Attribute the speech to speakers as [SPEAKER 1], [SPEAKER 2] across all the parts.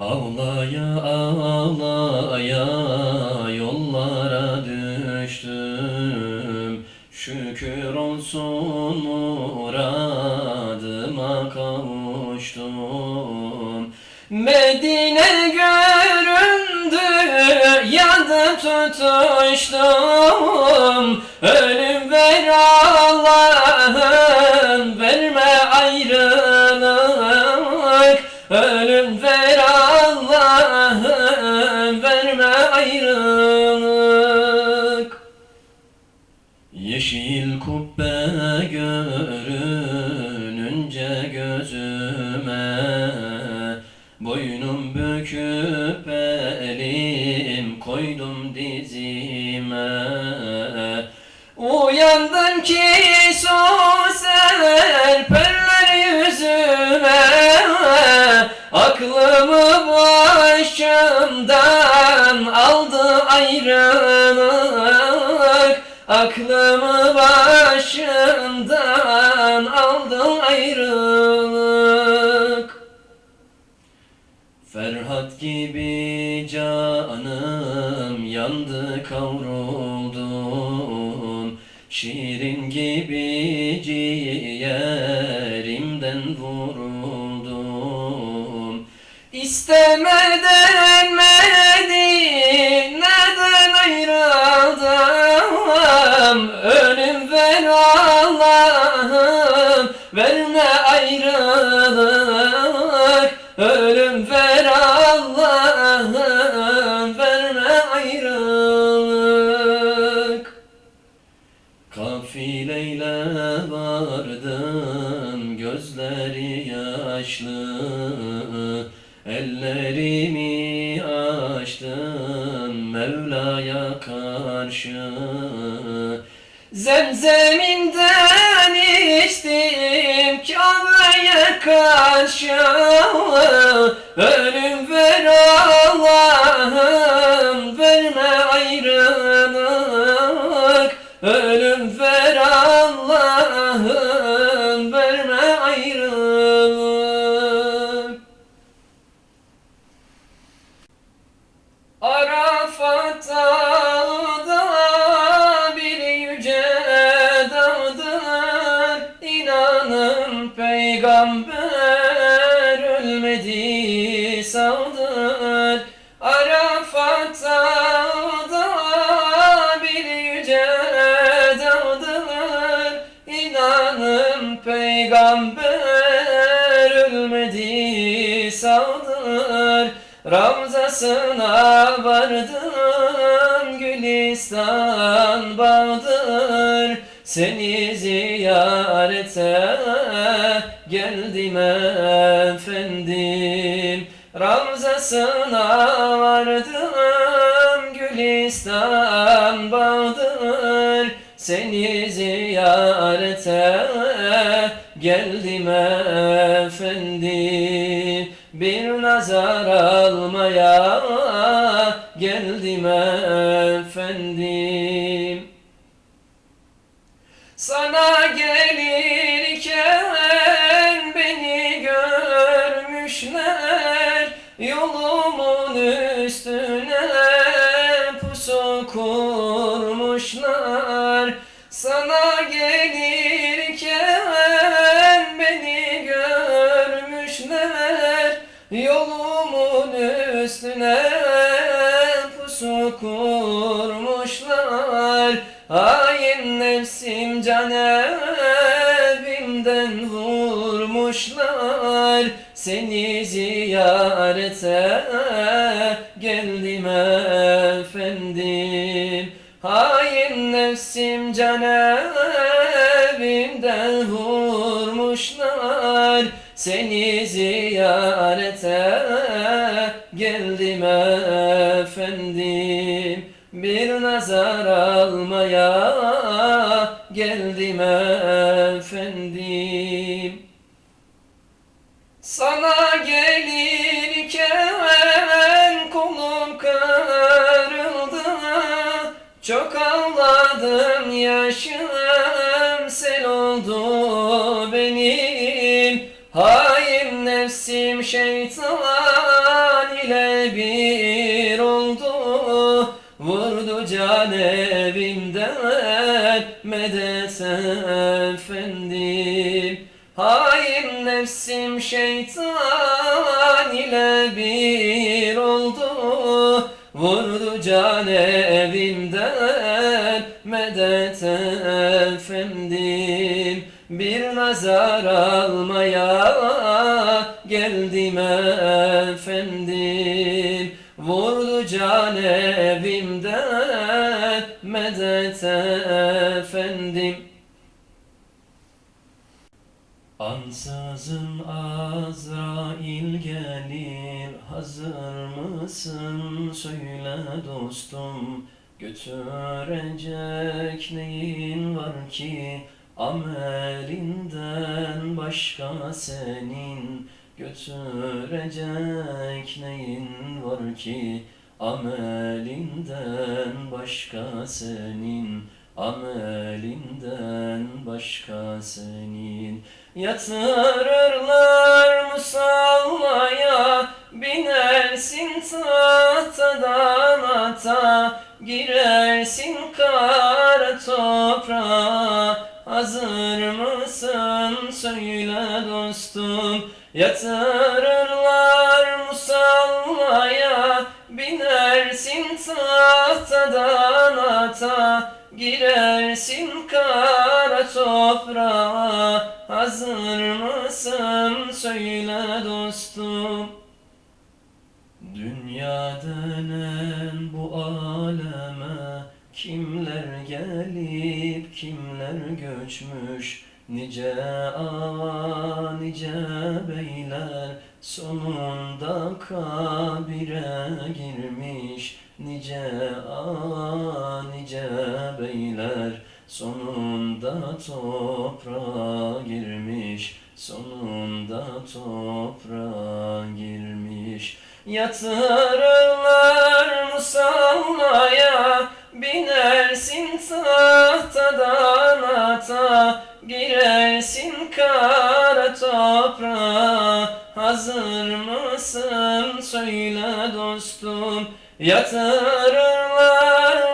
[SPEAKER 1] Ağlaya ağlaya yollara düştüm. Şükür olsun muradıma kavuştum. Medine göründü yandı tutuştum. Ölüm ver Uyandım ki su serperler yüzüme. Aklımı başımdan aldı ayrılık. Aklımı başımdan aldı ayrılık. Ferhat gibi canım yandı kavruldum Şirin gibi ciğerimden vuruldum. İstemeden Medine'den ayrıldım Ölüm ver Allah'ım Kafileyle vardım gözleri yaşlı. Ellerimi açtım Mevla'ya karşı. Zemzeminden içtim Kabe'ye karşı. Ölüm ver Allah'ım sağdır Arafat dağda bir peygamber ölmedi sağdır Ravzasına vardım Gülistan bağdır. Seni ziyarete geldim efendim Ravzasına vardım Gülistan bağdır Seni ziyarete geldim efendim. Bir nazar almaya Yolumun üstüne pusu kurmuşlar. Sana gelirken beni görmüşler. Yolumun üstüne pusu kurmuşlar. Hain nefsim can evimden vurmuşlar. Seni ziyarete geldim efendim. Hain nefsim can evimden vurmuşlar. Seni ziyarete geldim efendim. Bir nazar almaya geldim efendim. Sana gelirken ağladım yaşım sel oldu benim. Hain nefsim şeytan ile bir oldu. Vurdu can evimden medet efendim. Hain nefsim şeytan ile bir oldu. Vurdu can evimden medet efendim Bir nazar almaya geldim efendim. Vurdu can evimden medet efendim. Ansızın Azrail gelir Hazır mısın? Söyle dostum Götürecek neyin var ki? Amelinden başka senin. Götürecek neyin var ki? Amelinden başka senin. Amelinden başka senin. Yatırırlar musallaya Binersin tahtadan ata Girersin kara toprağa. Hazır mısın? Söyle dostum. Yatırırlar musallaya. Binersin tahtadan ata. Girersin kara toprağa. Hazır mısın? Söyle dostum. Dünya aleme Kimler gelip kimler göçmüş? Nice ağa nice beyler Sonunda kabire girmiş. Nice ağa nice beyler Sonunda toprağa girmiş. Sonunda toprağa girmiş. Yatırırlar musallaya Binersin tahtadan ata Girersin kara toprağa. Hazır mısın? Söyle dostum. Yatırırlar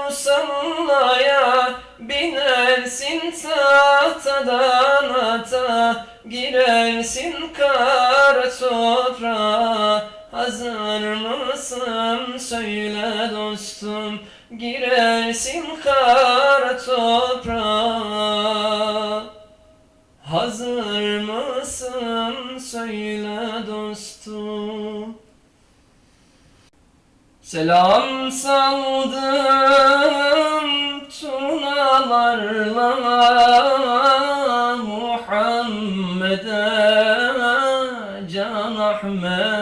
[SPEAKER 1] musallaya Binersin tahtadan ata Girersin kara toprağa. Hazır mısın? Söyle dostum Girersin kara toprağa. Hazır mısın? Söyle dostum. Selam saldım tunalarla Muhammed'e Can Ahmet'e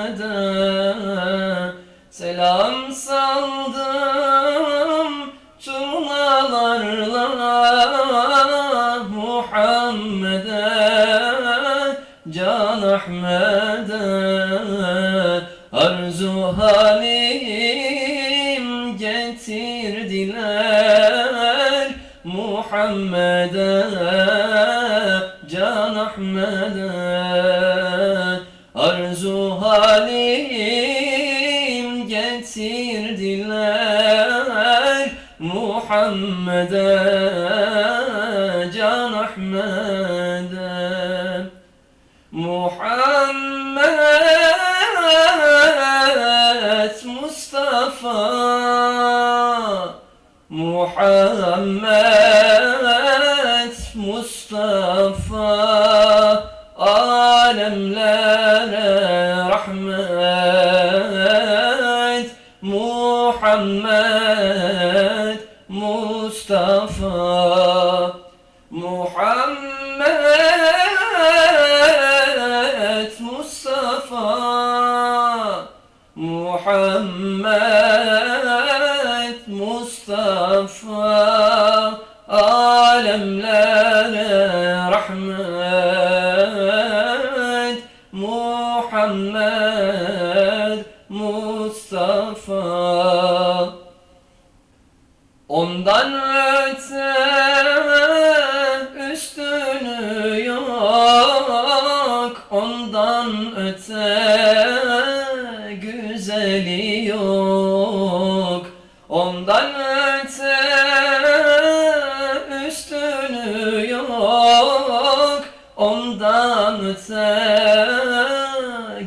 [SPEAKER 1] rahmet Muhammed Mustafa Muhammed Mustafa Muhammed Ondan öte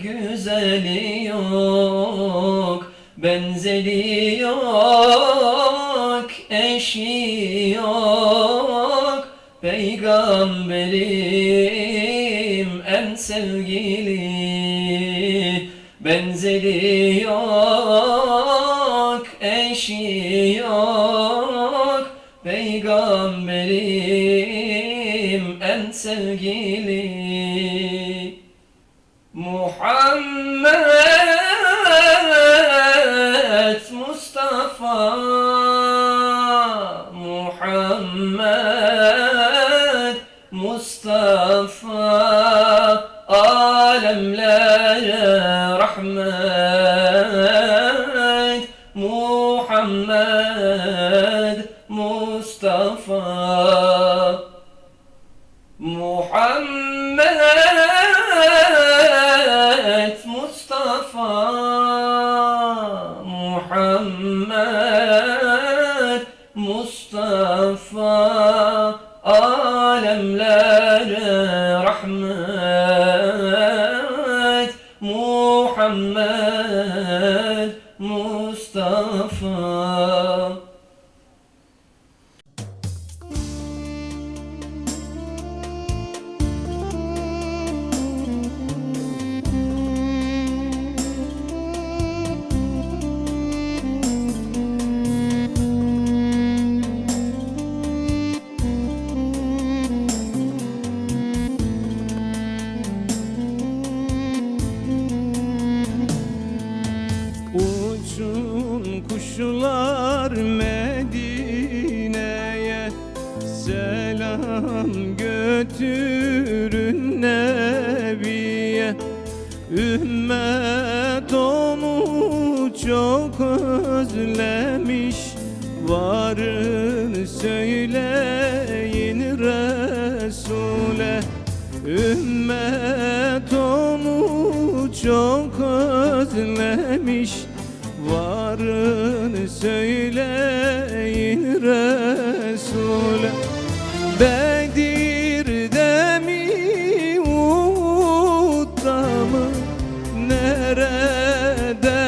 [SPEAKER 1] güzeli yok Benzeri yok eşi yok. Peygamberim en sevgili
[SPEAKER 2] Kuşlar Medine'ye Selam götürün Nebiye. Ümmet onu çok özlemiş Varın söyleyin Resul'e. Ümmet onu çok özlemiş Varın söyleyin Resul'e. Bedir'de mi Uhud'da mı? Nerede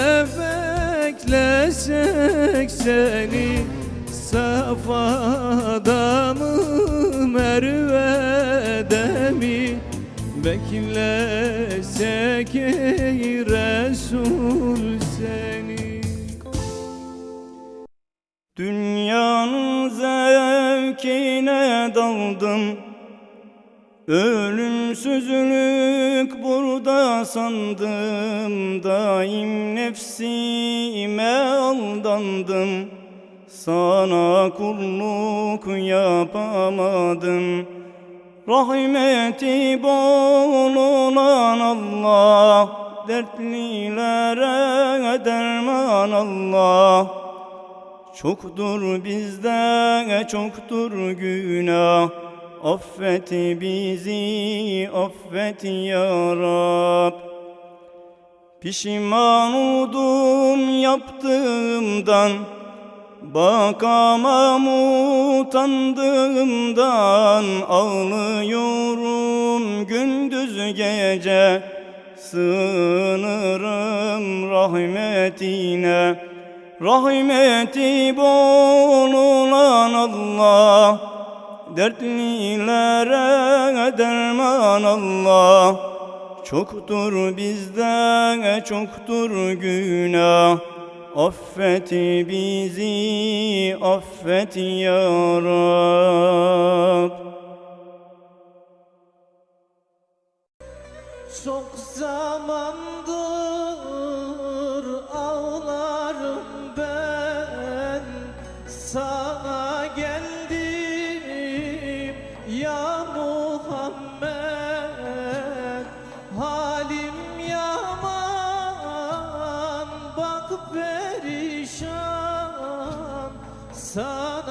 [SPEAKER 2] beklesek seni? Safa'da mı Merve'de mi? Beklesek ey Resul seni zevkine daldım. Ölümsüzlük burada sandım. Daim nefsime aldandım. Sana kulluk yapamadım. Rahmeti bol olan Allah Dertlilere derman Allah Çoktur bizde çoktur günah. Affet bizi affet ya Rab. Pişman oldum yaptığımdan Bakamam utandığımdan. Ağlıyorum gündüz gece Sığınırım rahmetine Rahmeti bol Allah Dertlilere derman Allah. Çoktur bizde çoktur günah. Affet bizi affet ya Rab.
[SPEAKER 3] Çok zamandır Sana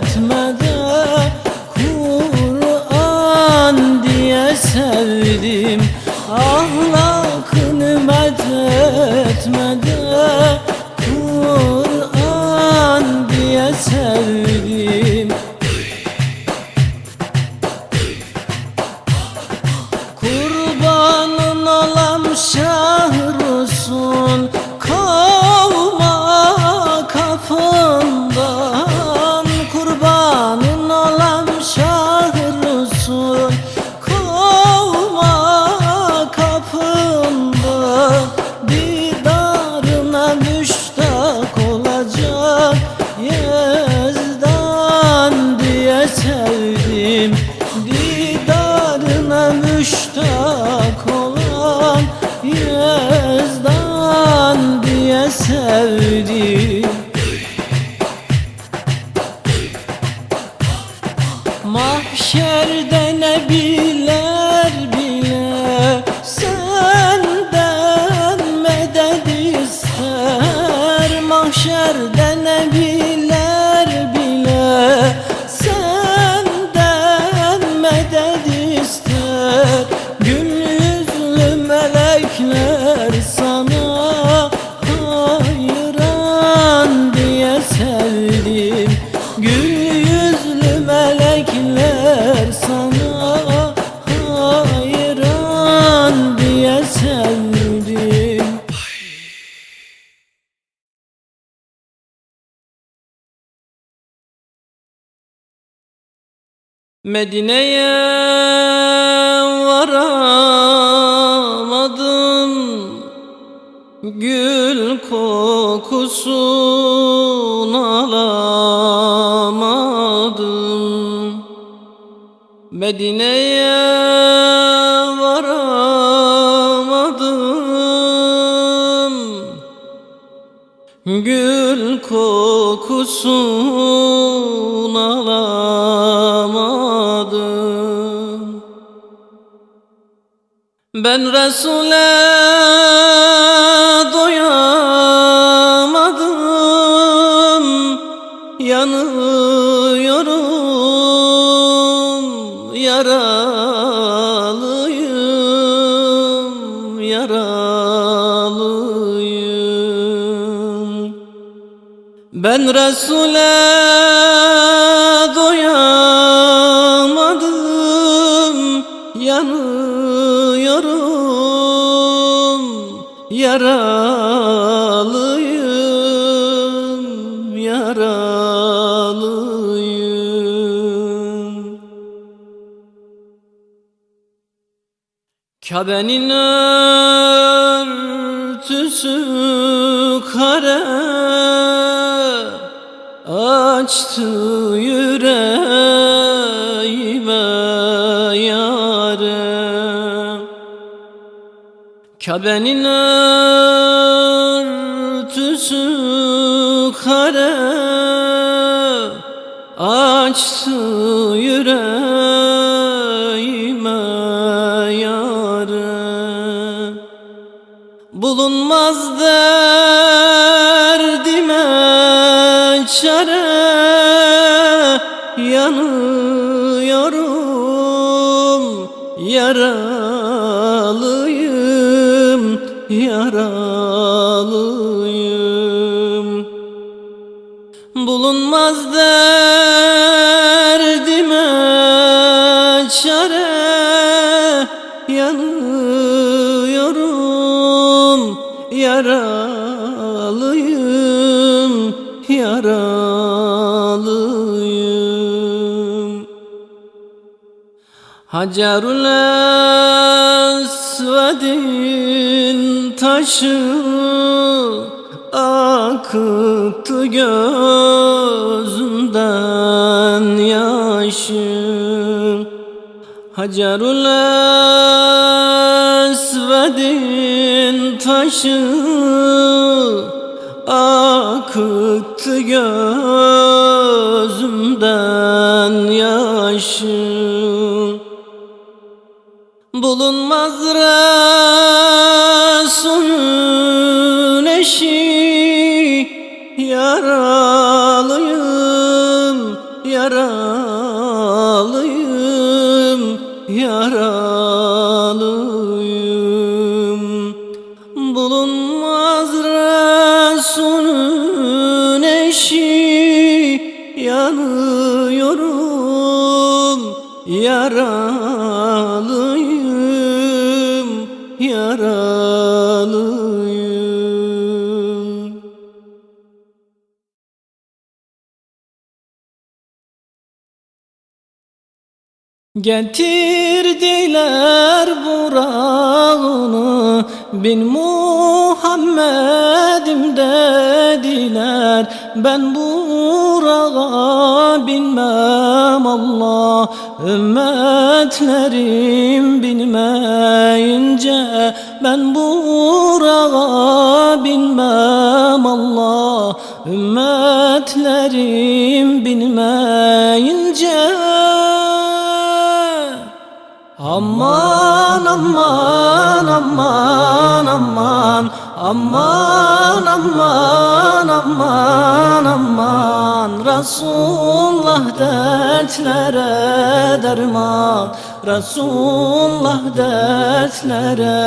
[SPEAKER 4] to sev Medine'ye varamadım. Gül kokusunu alamadım. Medine'ye varamadım. Gül kokusunu Ben Resul'e doyamadım Yanıyorum yaralıyım Yaralıyım. Ben Resul'e Kabe'nin örtüsü kare Açtı yüreğime yâre. Kabe'nin örtüsü kare Açtı yüreğime Bulunmaz derdime çare Yanıyorum yaralıyım Hacerul Esved'in taşı Akıttı gözümden yaşı. Hacerul Esved'in taşı Akıttı gözümden yaşı Bulunmaz Resulün Getirdiler burağını bin Muhammed'im dediler. Ben burağa binmem Allah Ümmetlerim bilmeyince. Ben burağa binmem Allah Ümmetlerim bilmeyince Aman aman aman aman. Aman aman aman aman. Resulullah dertlere derman. Resulullah dertlere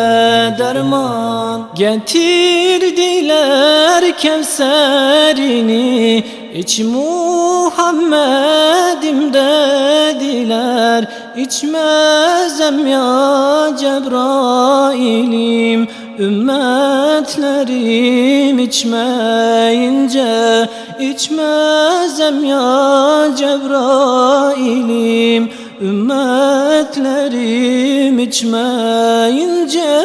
[SPEAKER 4] derman. Getirdiler Kevser'ini İç Muhammed'im dediler İçmezem ya Cebrail'im Ümmetlerim içmeyince İçmezem ya Cebrail'im Ümmetlerim içmeyince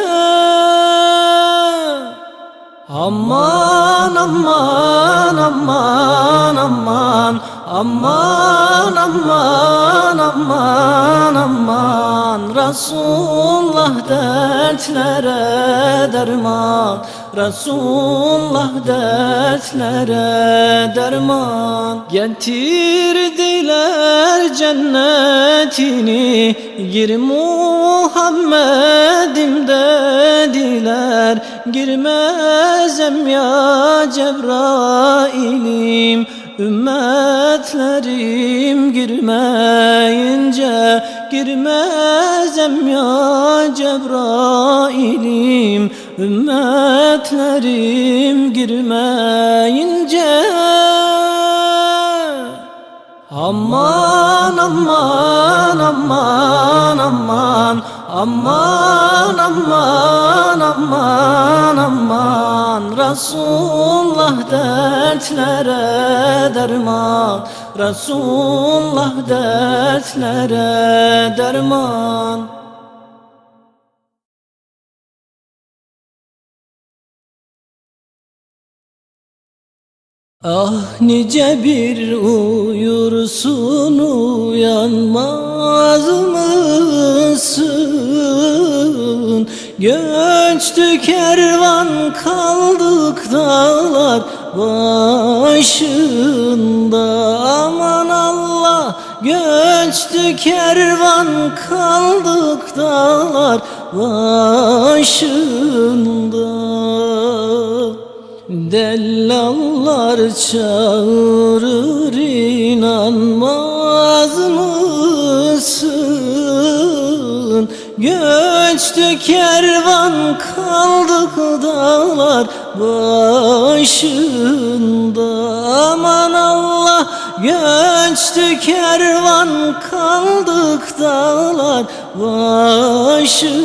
[SPEAKER 4] Aman aman aman aman Aman aman aman aman Resulullah dertlere derman. Resulullah dertlere derman. Getirdiler cennetini Gir Muhammed'im dediler Girmezem ya Cebrail'im Ümmetlerim girmeyince Girmezem ya Cebrail'im Ümmetlerim girmeyince Aman aman aman aman aman aman aman Resulullah dertlere derman Resulullah dertlere derman Ah nice bir uyursun uyanmaz mısın? Göçtü kervan kaldık dağlar başında Aman Allah göçtü kervan kaldık dağlar başında Dellallar çağırır inanmaz mısın? Göçtü kervan kaldık dağlar başında. Aman Allah göçtü kervan kaldık dağlar başında.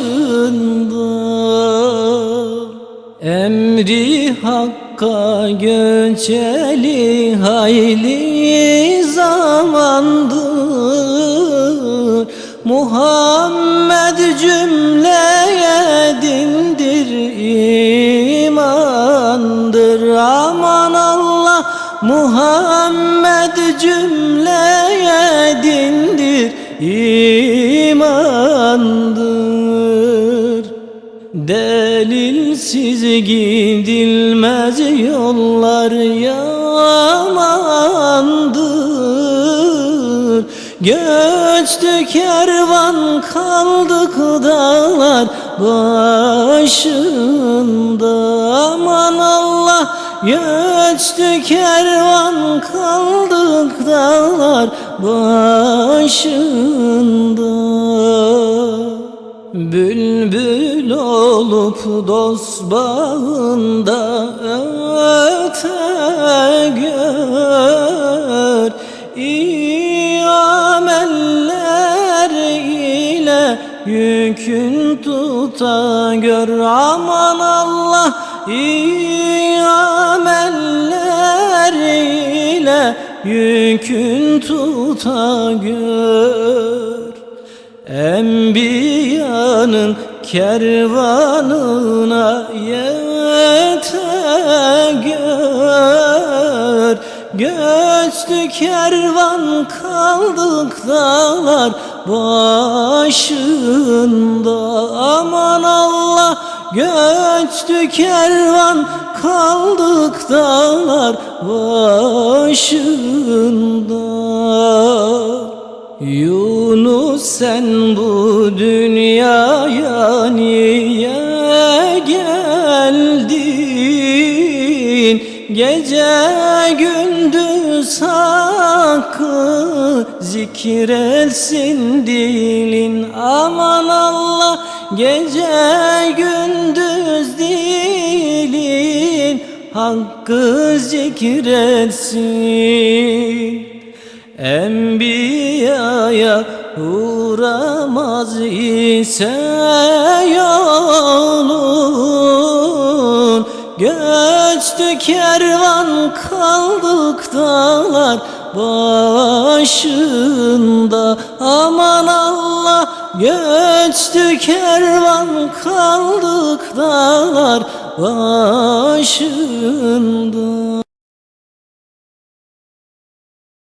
[SPEAKER 4] Emri Hakk'a göçeli hayli zamandır Muhammed cümleye dindir imandır. Aman Allah Muhammed cümleye dindir imandır. Delilsiz gidilmez yollar yamandır Göçtü kervan kaldık dağlar başında. Aman Allah göçtü kervan kaldık dağlar başında. Bülbül olup dost bağında yükün tuta gör Aman Allah iyi ameller ile yükün tuta gör. Enbiyanın kervanına yete gör. Göçtü kervan kaldık dağlar başında Aman Allah göçtü kervan kaldık dağlar başında Yunus sen bu dünyaya niye geldin? Gece gündüz hakkı zikretsin dilin Aman Allah gece gündüz dilin hakkı zikretsin Enbiyaya uğramaz ise yolun Göçtü kervan kaldık dağlar başında. Aman Allah göçtü kervan kaldık dağlar başında